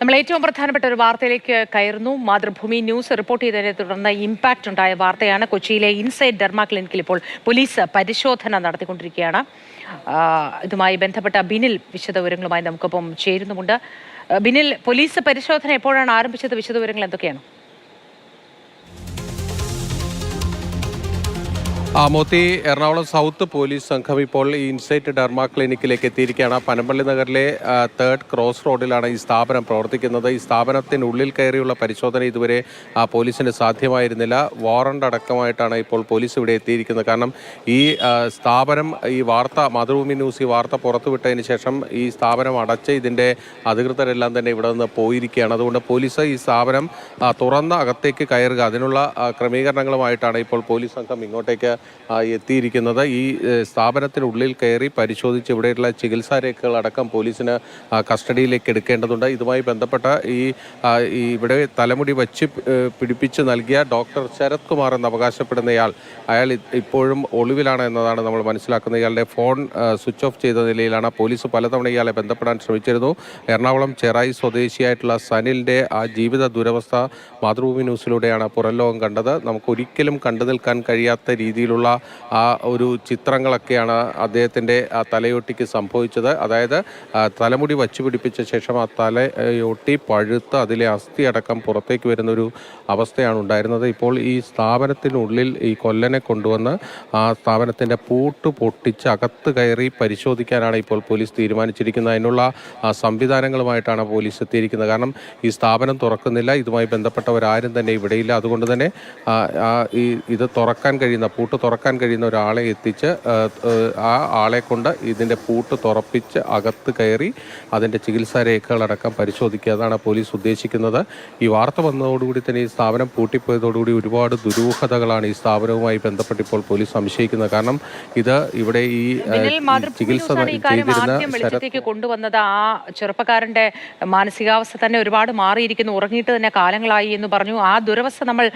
നമ്മൾ ഏറ്റവും പ്രധാനപ്പെട്ട ഒരു വാർത്തയിലേക്ക് കയറുന്നു. മാതൃഭൂമി ന്യൂസ് റിപ്പോർട്ട് ചെയ്തതിനെ തുടർന്ന് ഇമ്പാക്റ്റ് ഉണ്ടായ വാർത്തയാണ് കൊച്ചിയിലെ ഇൻസൈഡ് ഡെർമ ക്ലിനിക്കിൽ ഇപ്പോൾ പോലീസ് പരിശോധന നടത്തിക്കൊണ്ടിരിക്കുകയാണ്. ഇതുമായി ബന്ധപ്പെട്ട ബിനിൽ വിശദവിവരങ്ങളുമായി നമുക്കൊപ്പം ചേരുന്നുമുണ്ട്. ബിനിൽ പോലീസ് പരിശോധന എപ്പോഴാണ് ആരംഭിച്ചത്? വിശദവിവരങ്ങൾ എന്തൊക്കെയാണ്? ആ മോത്തി എറണാകുളം സൗത്ത് പോലീസ് സംഘം ഇപ്പോൾ ഈ ഇൻസൈറ്റ് ഡെർമ ക്ലിനിക്കിലേക്ക് എത്തിയിരിക്കുകയാണ്. പനമ്പള്ളി നഗറിലെ തേർഡ് ക്രോസ് റോഡിലാണ് ഈ സ്ഥാപനം പ്രവർത്തിക്കുന്നത്. ഈ സ്ഥാപനത്തിനുള്ളിൽ കയറിയുള്ള പരിശോധന ഇതുവരെ പോലീസിന് സാധ്യമായിരുന്നില്ല. വാറണ്ട് അടക്കമായിട്ടാണ് ഇപ്പോൾ പോലീസ് ഇവിടെ എത്തിയിരിക്കുന്നത്. കാരണം ഈ സ്ഥാപനം ഈ വാർത്ത മാതൃഭൂമി ന്യൂസ് ഈ വാർത്ത പുറത്തുവിട്ടതിന് ശേഷം ഈ സ്ഥാപനം അടച്ച് ഇതിന്റെ അധികൃതരെല്ലാം തന്നെ ഇവിടെ നിന്ന് പോയിരിക്കുകയാണ്. അതുകൊണ്ട് പോലീസ് ഈ സ്ഥാപനം തുറന്ന അകത്തേക്ക് കയറുക അതിനുള്ള ക്രമീകരണങ്ങളുമായിട്ടാണ് ഇപ്പോൾ പോലീസ് സംഘം ഇങ്ങോട്ടേക്ക് എത്തിയിരിക്കുന്നത്. ഈ സ്ഥാപനത്തിനുള്ളിൽ കയറി പരിശോധിച്ച് ഇവിടെയുള്ള ചികിത്സാ രേഖകൾ അടക്കം പോലീസിന് കസ്റ്റഡിയിലേക്ക് എടുക്കേണ്ടതുണ്ട്. ഇതുമായി ബന്ധപ്പെട്ട ഈ ഇവിടെ തലമുടി വച്ച് പിടിപ്പിച്ച് നൽകിയ ഡോക്ടർ ശരത് കുമാർ എന്ന് അവകാശപ്പെടുന്നയാൾ അയാൾ ഇപ്പോഴും ഒളിവിലാണ് എന്നതാണ് നമ്മൾ മനസ്സിലാക്കുന്നത്. ഇയാളുടെ ഫോൺ സ്വിച്ച് ഓഫ് ചെയ്ത നിലയിലാണ്. പോലീസ് പലതവണ ഇയാളെ ബന്ധപ്പെടാൻ ശ്രമിച്ചിരുന്നു. എറണാകുളം ചെറായി സ്വദേശിയായിട്ടുള്ള സനിലിന്റെ ആ ജീവിത ദുരവസ്ഥ മാതൃഭൂമി ന്യൂസിലൂടെയാണ് പുറം ലോകം കണ്ടത്. നമുക്ക് ഒരിക്കലും കണ്ടു നിൽക്കാൻ കഴിയാത്ത രീതിയിലുള്ള ആ ഒരു ചിത്രങ്ങളൊക്കെയാണ് അദ്ദേഹത്തിന്റെ ആ തലയൊട്ടിക്ക് സംഭവിച്ചത്. അതായത് തലമുടി വച്ചു പിടിപ്പിച്ച ശേഷം ആ തലയൊട്ടി പഴുത്ത് അതിലെ അസ്ഥി അടക്കം പുറത്തേക്ക് വരുന്നൊരു അവസ്ഥയാണ് ഉണ്ടായിരുന്നത്. ഇപ്പോൾ ഈ സ്ഥാപനത്തിനുള്ളിൽ ഈ കൊല്ലനെ കൊണ്ടുവന്ന് ആ സ്ഥാപനത്തിന്റെ പൂട്ട് പൊട്ടിച്ച് അകത്ത് കയറി പരിശോധിക്കാനാണ് ഇപ്പോൾ പോലീസ് തീരുമാനിച്ചിരിക്കുന്നത്. അതിനുള്ള സംവിധാനങ്ങളുമായിട്ടാണ് പോലീസ് എത്തിയിരിക്കുന്നത്. കാരണം ഈ സ്ഥാപനം തുറക്കുന്നില്ല. ഇതുമായി ബന്ധപ്പെട്ടവരാരും തന്നെ ഇവിടെയില്ല. അതുകൊണ്ട് തന്നെ ഈ ഇത് തുറക്കാൻ കഴിയുന്ന പൂട്ട് തുറക്കാൻ കഴിയുന്ന ഒരാളെ എത്തിച്ച് ആ, ആളെ കൊണ്ട് ഇതിന്റെ പൂട്ട് തുറപ്പിച്ച് അകത്ത് കയറി അതിന്റെ ചികിത്സാ രേഖകളടക്കം പരിശോധിക്കുക. അതാണ് പോലീസ് ഉദ്ദേശിക്കുന്നത്. ഈ വാർത്ത വന്നതോടുകൂടി തന്നെ ഈ സ്ഥാപനം പൂട്ടിപ്പോയതോടുകൂടി ഒരുപാട് ദുരൂഹതകളാണ് ഈ സ്ഥാപനവുമായി ബന്ധപ്പെട്ടിപ്പോൾ പോലീസ് സംശയിക്കുന്നത്. കാരണം ഇത് ഇവിടെ ഈ ചികിത്സ ചെയ്തിരുന്ന കൊണ്ടുവന്നത്. ആ ചെറുപ്പക്കാരന്റെ മാനസികാവസ്ഥ തന്നെ ഒരുപാട് മാറിയിരിക്കുന്നു. ഉറങ്ങിയിട്ട് തന്നെ കാലങ്ങളായി എന്ന് പറഞ്ഞു. ആ ദുരവസ്ഥ നമ്മൾ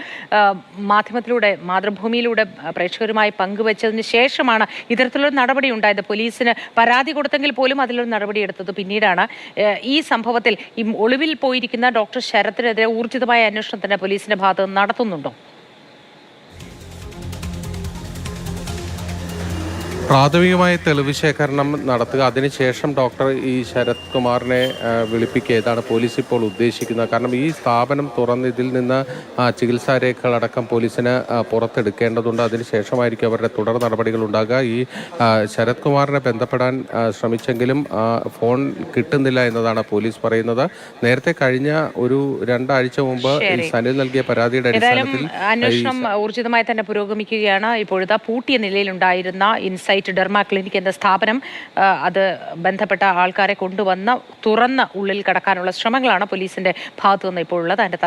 മാധ്യമത്തിലൂടെ മാതൃഭൂമിയിലൂടെ ആ, പ്രേക്ഷകരുമായി പങ്കുവച്ചതിന് ശേഷമാണ് ഇത്തരത്തിലൊരു നടപടി ഉണ്ടായത്. പോലീസിന് പരാതി കൊടുത്തെങ്കിൽ പോലും അതിലൊരു നടപടി എടുത്തത് പിന്നീടാണ്. ഈ സംഭവത്തിൽ ഈ ഒളിവിൽ പോയിരിക്കുന്ന ഡോക്ടർ ശരത്തിനെതിരെ ഊർജിതമായ അന്വേഷണത്തിന് പോലീസിന്റെ ഭാഗത്ത് നടത്തുന്നുണ്ടോ? പ്രാഥമികമായ തെളിവ് ശേഖരണം നടത്തുക. അതിനുശേഷം ഡോക്ടർ ഈ ശരത് കുമാറിനെ വിളിപ്പിക്കുക. ഇതാണ് പോലീസ് ഇപ്പോൾ ഉദ്ദേശിക്കുന്നത്. കാരണം ഈ സ്ഥാപനം തുറന്ന് ഇതിൽ നിന്ന് ചികിത്സാ രേഖകളടക്കം പോലീസിന് പുറത്തെടുക്കേണ്ടതുണ്ട്. അതിനുശേഷമായിരിക്കും അവരുടെ തുടർ നടപടികൾ ഉണ്ടാകുക. ഈ ശരത് കുമാറിനെ ബന്ധപ്പെടാൻ ശ്രമിച്ചെങ്കിലും ഫോൺ കിട്ടുന്നില്ല എന്നതാണ് പോലീസ് പറയുന്നത്. നേരത്തെ കഴിഞ്ഞ ഒരു രണ്ടാഴ്ച മുമ്പ് ഈ സനിൽ നൽകിയ പരാതിയുടെ അടിസ്ഥാനത്തിൽ അന്വേഷണം ഊർജിതമായി തന്നെ പുരോഗമിക്കുകയാണ്. ഇപ്പോഴത്തെ പൂട്ടിയ നിലയിലുണ്ടായിരുന്ന ഇൻസൈറ്റ് ഡെർമ ക്ലിനിക് എന്ന സ്ഥാപനം അത് ബന്ധപ്പെട്ട ആൾക്കാരെ കൊണ്ടുവന്ന തുറന്ന ഉള്ളിൽ കടക്കാനുള്ള ശ്രമങ്ങളാണ് പോലീസിന്റെ ഭാഗത്തു നിന്ന് ഇപ്പോൾ ഉള്ളത്. അതിന്റെ